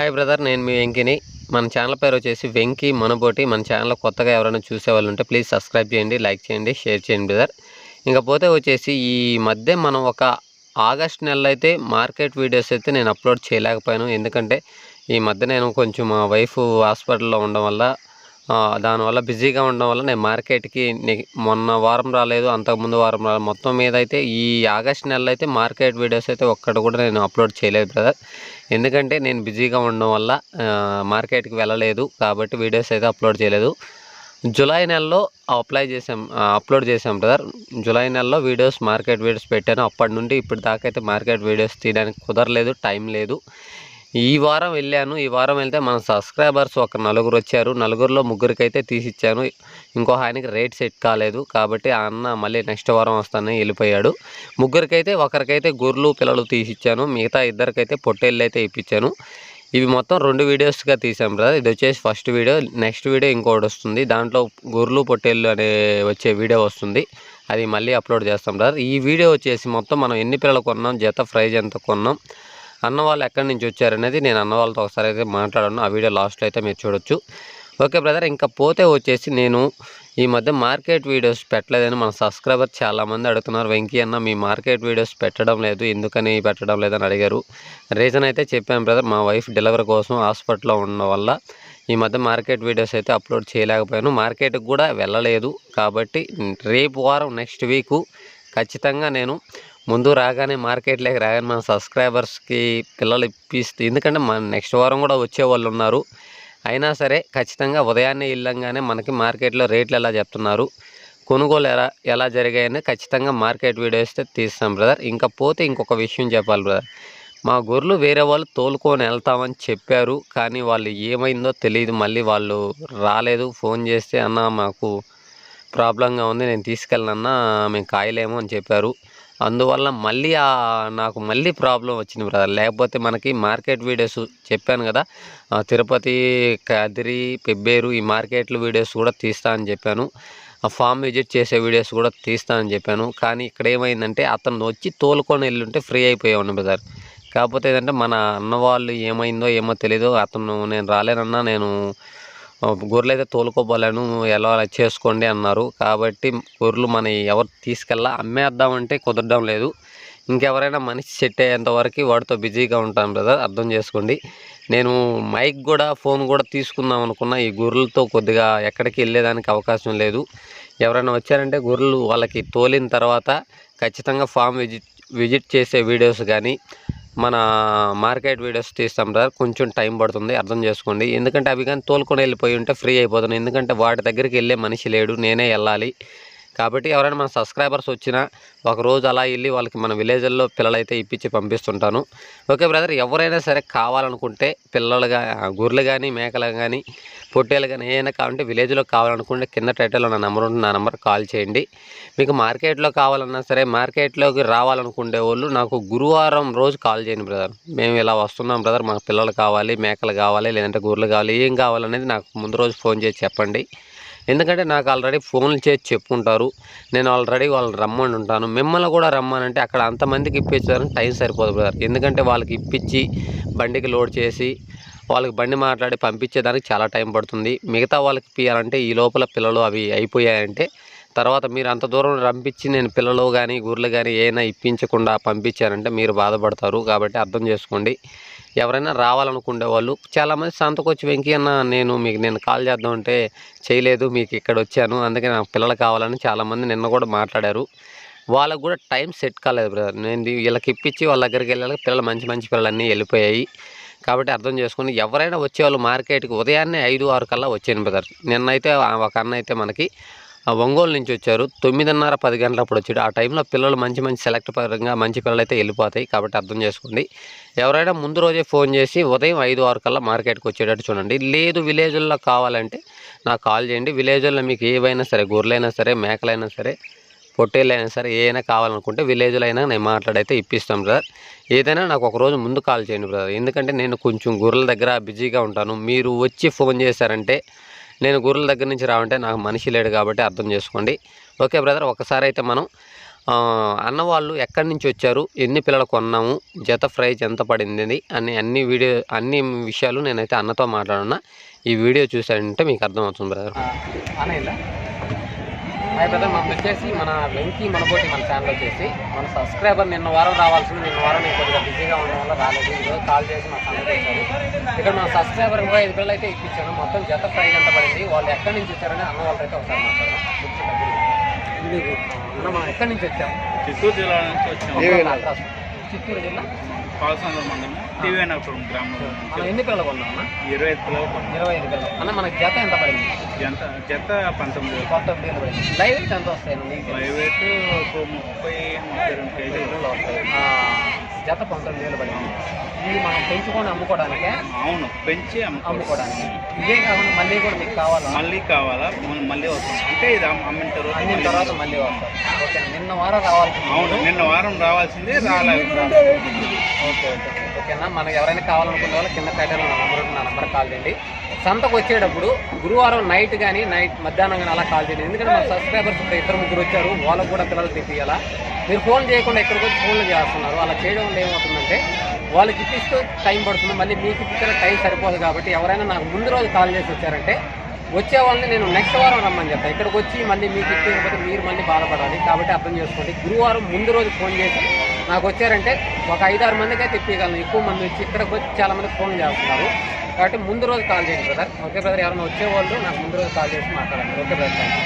Hi brother నేను మీ వెంకిని. మన channel పేరు వచ్చేసి వెంకి మనబోటి. మన ఛానల్ కొత్తగా ఎవరైనా చూసే వాళ్ళు ఉంటే ప్లీజ్ సబ్స్క్రైబ్ చేయండి లైక్ చేయండి షేర్ చేయండి బ్రదర్ ఇంకపోతే వచ్చేసి ఈ మధ్య మనం ఒక ఆగస్ట్ నెలలో అయితే మార్కెట్ వీడియోస్ అయితే నేను అప్లోడ్ చేయలేకపోయాను. ఎందుకంటే ఈ మధ్య నేను కొంచెం మా వైఫ్ హాస్పిటల్లో ఉండడం వల్ల దానివల్ల బిజీగా ఉండడం వల్ల నేను మార్కెట్కి మొన్న వారం రాలేదు అంతకుముందు వారం రాలేదు. మొత్తం మీద అయితే ఈ ఆగస్ట్ నెలలో అయితే మార్కెట్ వీడియోస్ అయితే ఒక్కటి కూడా నేను అప్లోడ్ చేయలేదు బ్రదర్. ఎందుకంటే నేను బిజీగా ఉండడం వల్ల మార్కెట్కి వెళ్ళలేదు కాబట్టి వీడియోస్ అయితే అప్లోడ్ చేయలేదు. జూలై నెలలో అప్లై చేసాం అప్లోడ్ చేసాం బ్రదర్. జూలై నెలలో వీడియోస్ మార్కెట్ వీడియోస్ పెట్టాను. అప్పటి నుండి ఇప్పటి దాకా అయితే మార్కెట్ వీడియోస్ తీయడానికి కుదరలేదు టైం లేదు. ఈ వారం వెళ్ళాను. ఈ వారం వెళ్తే మన సబ్స్క్రైబర్స్ ఒక నలుగురు వచ్చారు. నలుగురిలో ముగ్గురికైతే తీసిచ్చాను. ఇంకో ఆయనకి రేట్ సెట్ కాలేదు. కాబట్టి ఆ అన్న మళ్ళీ నెక్స్ట్ వారం వస్తానని వెళ్ళిపోయాడు. ముగ్గురికైతే ఒకరికైతే గొర్రెలు పిల్లలు తీసిచ్చాను. మిగతా ఇద్దరికైతే పొట్టేళ్ళు అయితే ఇప్పించాను. ఇవి మొత్తం రెండు వీడియోస్గా తీసాం బ్రదర్. ఇది వచ్చేసి ఫస్ట్ వీడియో. నెక్స్ట్ వీడియో ఇంకోటి వస్తుంది. దాంట్లో గొర్రెలు పొట్టేళ్ళు అనే వచ్చే వీడియో వస్తుంది. అది మళ్ళీ అప్లోడ్ చేస్తాం బ్రదర్. ఈ వీడియో వచ్చేసి మొత్తం మనం ఎన్ని పిల్లలు కొన్నాం? జత ప్రైజ్ ఎంత కొన్నాం? అన్న వాళ్ళు ఎక్కడి నుంచి వచ్చారనేది నేను అన్న వాళ్ళతో ఒకసారి అయితే మాట్లాడాను. ఆ వీడియో లాస్ట్లో అయితే మీరు చూడొచ్చు. ఓకే బ్రదర్ ఇంకా పోతే వచ్చేసి నేను ఈ మధ్య మార్కెట్ వీడియోస్ పెట్టలేదని మన సబ్స్క్రైబర్ చాలామంది అడుగుతున్నారు. వెంకీ అన్న మీ మార్కెట్ వీడియోస్ పెట్టడం లేదు ఎందుకని పెట్టడం లేదని అడిగారు. రీజన్ అయితే చెప్పాను బ్రదర్ మా వైఫ్ డెలివరీ కోసం హాస్పిటల్లో ఉండడం వల్ల ఈ మధ్య మార్కెట్ వీడియోస్ అయితే అప్లోడ్ చేయలేకపోయాను. మార్కెట్కి కూడా వెళ్ళలేదు కాబట్టి రేపు వారం నెక్స్ట్ వీకు ఖచ్చితంగా నేను ముందు రాగానే మార్కెట్లోకి రాగానే మన సబ్స్క్రైబర్స్కి పిల్లలు ఇప్పిస్తే ఎందుకంటే మన నెక్స్ట్ వారం కూడా వచ్చే వాళ్ళు ఉన్నారు. అయినా సరే ఖచ్చితంగా ఉదయాన్నే ఇల్లంగానే మనకి మార్కెట్లో రేట్లు ఎలా చెప్తున్నారు కొనుగోలు ఎలా ఎలా జరిగాయని ఖచ్చితంగా మార్కెట్ వీడియో ఇస్తే తీస్తాం బ్రదర్. ఇంకా పోతే ఇంకొక విషయం చెప్పాలి బ్రదర్. మా గొర్రెలు వేరే వాళ్ళు తోలుకొని వెళ్తామని చెప్పారు కానీ వాళ్ళు ఏమైందో తెలియదు. మళ్ళీ వాళ్ళు రాలేదు. ఫోన్ చేస్తే అన్న మాకు ప్రాబ్లంగా ఉంది. నేను తీసుకెళ్ళనన్నా మేము కాయలేము అని చెప్పారు. అందువల్ల మళ్ళీ ఆ నాకు మళ్ళీ ప్రాబ్లం వచ్చింది బ్రదర్. లేకపోతే మనకి మార్కెట్ వీడియోస్ చెప్పాను కదా తిరుపతి కదిరి పెబ్బేరు ఈ మార్కెట్లు వీడియోస్ కూడా తీస్తా అని చెప్పాను. ఆ ఫామ్ విజిట్ చేసే వీడియోస్ కూడా తీస్తా అని చెప్పాను. కానీ ఇక్కడ ఏమైందంటే అతను వచ్చి తోలుకొని వెళ్ళుంటే ఫ్రీ అయిపోయాను బ్రదర్. కాకపోతే ఏంటంటే మన అన్న వాళ్ళు ఏమైందో ఏమో తెలీదు. అతను నేను రాలేనన్నా నేను గొర్రెలు అయితే తోలుకోపోలేను ఎలా అలా చేసుకోండి అన్నారు. కాబట్టి గొర్రెలు మన ఎవరు తీసుకెళ్ళా అమ్మేద్దామంటే కుదరడం లేదు. ఇంకెవరైనా మనిషి సెట్ అయ్యేంత వరకు వాడితో బిజీగా ఉంటాను కదా అర్థం చేసుకోండి. నేను మైక్ కూడా ఫోన్ కూడా తీసుకుందాం అనుకున్నా ఈ గొర్రెలతో కొద్దిగా ఎక్కడికి వెళ్ళేదానికి అవకాశం లేదు. ఎవరైనా వచ్చారంటే గొర్రెలు వాళ్ళకి తోలిన తర్వాత ఖచ్చితంగా ఫామ్ విజిట్ విజిట్ చేసే వీడియోస్ కానీ మన మార్కెట్ వీడియోస్ తీస్తాం సార్ కొంచెం టైం పడుతుంది అర్థం చేసుకోండి. ఎందుకంటే అవి కానీ తోలుకొని వెళ్ళిపోయి ఉంటే ఫ్రీ అయిపోతున్నాయి ఎందుకంటే వాటి దగ్గరికి వెళ్ళే మనిషి లేడు నేనే వెళ్ళాలి. కాబట్టి ఎవరైనా మన సబ్స్క్రైబర్స్ వచ్చినా ఒక రోజు అలా వెళ్ళి వాళ్ళకి మన విలేజ్ల్లో పిల్లలైతే ఇప్పించి పంపిస్తుంటాను. ఓకే బ్రదర్ ఎవరైనా సరే కావాలనుకుంటే పిల్లలుగా గుర్రెలు కానీ మేకలు కానీ పొట్టేలు కానీ ఏమైనా కావాలంటే విలేజ్లో కావాలనుకుంటే కింద టైటిల్లో నా నెంబర్ ఉంటుంది నా నెంబర్ కాల్ చేయండి. మీకు మార్కెట్లో కావాలన్నా సరే మార్కెట్లోకి రావాలనుకునే వాళ్ళు నాకు గురువారం రోజు కాల్ చేయండి బ్రదర్. మేము ఇలా వస్తున్నాం బ్రదర్ మాకు పిల్లలు కావాలి మేకలు కావాలి లేదంటే గొర్రెలు కావాలి ఏం కావాలనేది నాకు ముందు రోజు ఫోన్ చేసి చెప్పండి. ఎందుకంటే నాకు ఆల్రెడీ ఫోన్లు చేసి చెప్పుకుంటారు. నేను ఆల్రెడీ వాళ్ళు రమ్మని ఉంటాను. మిమ్మల్ని కూడా రమ్మనంటే అక్కడ అంతమందికి ఇప్పించారని టైం సరిపోదు బ్రదర్ ఎందుకంటే వాళ్ళకి ఇప్పించి బండికి లోడ్ చేసి వాళ్ళకి బండి మాట్లాడి పంపించేదానికి చాలా టైం పడుతుంది. మిగతా వాళ్ళకి ఇప్పించాలంటే ఈ లోపల పిల్లలు అవి అయిపోయాయంటే తర్వాత మీరు అంత దూరం రంపించి నేను పిల్లలు కానీ గుర్రెలు కానీ ఏమైనా ఇప్పించకుండా పంపించారంటే మీరు బాధపడతారు. కాబట్టి అర్థం చేసుకోండి. ఎవరైనా రావాలనుకునే వాళ్ళు చాలామంది సంతకు వచ్చి వెంకీ అన్న నేను మీకు నేను కాల్ చేద్దాం అంటే చేయలేదు మీకు ఇక్కడ వచ్చాను అందుకే నాకు పిల్లలు కావాలని చాలామంది నిన్న కూడా మాట్లాడారు. వాళ్ళకు కూడా టైం సెట్ కాలేదు బ్రదర్. నేను వీళ్ళకి ఇప్పించి వాళ్ళ దగ్గరికి వెళ్ళాలి పిల్లలు మంచి మంచి పిల్లలు అన్నీ వెళ్ళిపోయాయి. కాబట్టి అర్థం చేసుకుని ఎవరైనా వచ్చేవాళ్ళు మార్కెట్కి ఉదయాన్నే ఐదు ఆరు కల్లా వచ్చాను బ్రదర్. నిన్నైతే ఒక అన్న అయితే మనకి ఒంగోలు నుంచి వచ్చారు. తొమ్మిదిన్నర పది గంటలప్పుడు వచ్చాడు. ఆ టైంలో పిల్లలు మంచి మంచి సెలెక్ట్ పరంగా మంచి పిల్లలు అయితే వెళ్ళిపోతాయి కాబట్టి అర్థం చేసుకోండి. ఎవరైనా ముందు రోజే ఫోన్ చేసి ఉదయం ఐదు ఆరు కల్లా మార్కెట్కి వచ్చేటట్టు చూడండి. లేదు విలేజ్ల్లో కావాలంటే నాకు కాల్ చేయండి. విలేజ్లో మీకు ఏవైనా సరే గొర్రెలైనా సరే మేకలైనా సరే పొట్టేళ్ళైనా సరే ఏదైనా కావాలనుకుంటే విలేజ్లో అయినా నేను మాట్లాడైతే ఇప్పిస్తాం బ్రదర్. ఏదైనా నాకు ఒక రోజు ముందు కాల్ చేయండి బ్రదర్. ఎందుకంటే నేను కొంచెం గొర్రెల దగ్గర బిజీగా ఉంటాను. మీరు వచ్చి ఫోన్ చేశారంటే నేను గొర్రెల దగ్గర నుంచి రావంటే నాకు మనిషి లేడు కాబట్టి అర్థం చేసుకోండి. ఓకే బ్రదర్ ఒకసారి అయితే మనం అన్నవాళ్ళు అన్న వాళ్ళు ఎక్కడి నుంచి వచ్చారు ఎన్ని పిల్లలు కొన్నాము జత ప్రైజ్ ఎంత పడింది అని అన్ని వీడియో అన్ని విషయాలు నేనైతే అన్నతో మాట్లాడున్నా. ఈ వీడియో చూసాడంటే మీకు అర్థమవుతుంది బ్రదర్. హాయ్ బ్రదర్ మనం వచ్చేసి మన వెంకీ మనబోటి మన ఛానల్ వచ్చేసి. మన సబ్స్క్రైబర్ నిన్న వారం రావాల్సింది నిన్న వారం నేను కొద్దిగా బిజీగా ఉండడం వల్ల రాలేదు. ఈరోజు కాల్ చేసి మా ఛానల్ చేశారు ఇక్కడ మన సబ్స్క్రైబర్ కూడా ఐదు పిల్లలు అయితే ఇప్పించాను మొత్తం జత ప్రైజ్ ఎంత పడింది వాళ్ళు ఎక్కడి నుంచి వచ్చారని అన్న వాళ్ళతో ఒకసారి మాట్లాడదాం. అన్న మనం ఎక్కడి నుంచి వచ్చాము చిత్తూరు జిల్లా? నుంచి వచ్చాము. చిత్తూరు జిల్లా. పాలసంద్ర మండలం టీవీనపురం గ్రామంలో ఎన్ని పిల్లలు కొన్నాం అన్న? ఇరవై ఐదు పిల్లలు కొన్నాం. ఇరవై ఐదు పిల్లలు అన్న మనకి జత ఎంత పడింది? జత జత పంతొమ్మిది వేలు. పంతొమ్మిది వేలు పడింది. లైవ్ వెయిట్ ఎంత వస్తాయి నీకు? ప్రైవేట్ ఒక ముప్పై ముప్పై రెండు కేజీలు. వస్తాయి? జత పంతొమ్మిది వేలు పడింది ఇది మనం పెంచుకొని అమ్ముకోవడానికే అవును పెంచి అమ్ముకోవడానికి. ఇదే కాకుండా మళ్ళీ కూడా మీకు కావాలా? మళ్ళీ కావాలా? మళ్ళీ వస్తాం అంటే ఇది అమ్- అమ్మిన తర్వాత మళ్ళీ తర్వాత మళ్ళీ వస్తారు ఓకే నిన్న వారం రావాల్సింది. అవును నిన్న వారం రావాల్సింది రాలేదు. Okay okay. ఓకేనా మనకు ఎవరైనా కావాలనుకునే వాళ్ళు కింద టైటిల్ నా నెంబర్ నా నెంబర్ కాల్ చేయండి. సంతకు వచ్చేటప్పుడు గురువారం నైట్ కానీ నైట్ మధ్యాహ్నం కానీ అలా కాల్ చేయండి. ఎందుకంటే మన సబ్స్క్రైబర్స్ ఇద్దరు ముగ్గురు వచ్చారు వాళ్ళకు కూడా పిల్లలు తెప్పియాలా మీరు ఫోన్ చేయకుండా ఎక్కడికి వచ్చి ఫోన్లు చేస్తున్నారు. అలా చేయడం వల్ల ఏమవుతుందంటే వాళ్ళకి ఇప్పిస్తూ టైం పడుతుంది. మళ్ళీ మీకు ఇప్పించిన టైం సరిపోదు కాబట్టి ఎవరైనా నాకు ముందు రోజు కాల్ చేసి వచ్చారంటే వచ్చే వాళ్ళని నేను నెక్స్ట్ వారం రమ్మని చెప్తాను ఇక్కడికి వచ్చి మళ్ళీ మీకు ఇప్పకపోతే మీరు మళ్ళీ బాధపడాలి. కాబట్టి అర్థం చేసుకోండి. గురువారం ముందు రోజు ఫోన్ చేసి నాకు వచ్చారంటే ఒక ఐదారు మందికి అయితే ఇప్పగలను ఎక్కువ మంది వచ్చి ఇక్కడికి వచ్చి చాలా మంది ఫోన్ చేస్తున్నారు. కాబట్టి ముందు రోజు కాల్ చేయండి బ్రదర్. Okay brother. ఎవరైనా వచ్చేవాళ్ళు నాకు ముందు రోజు కాల్ చేసి మాట్లాడండి. Okay brother. Thank you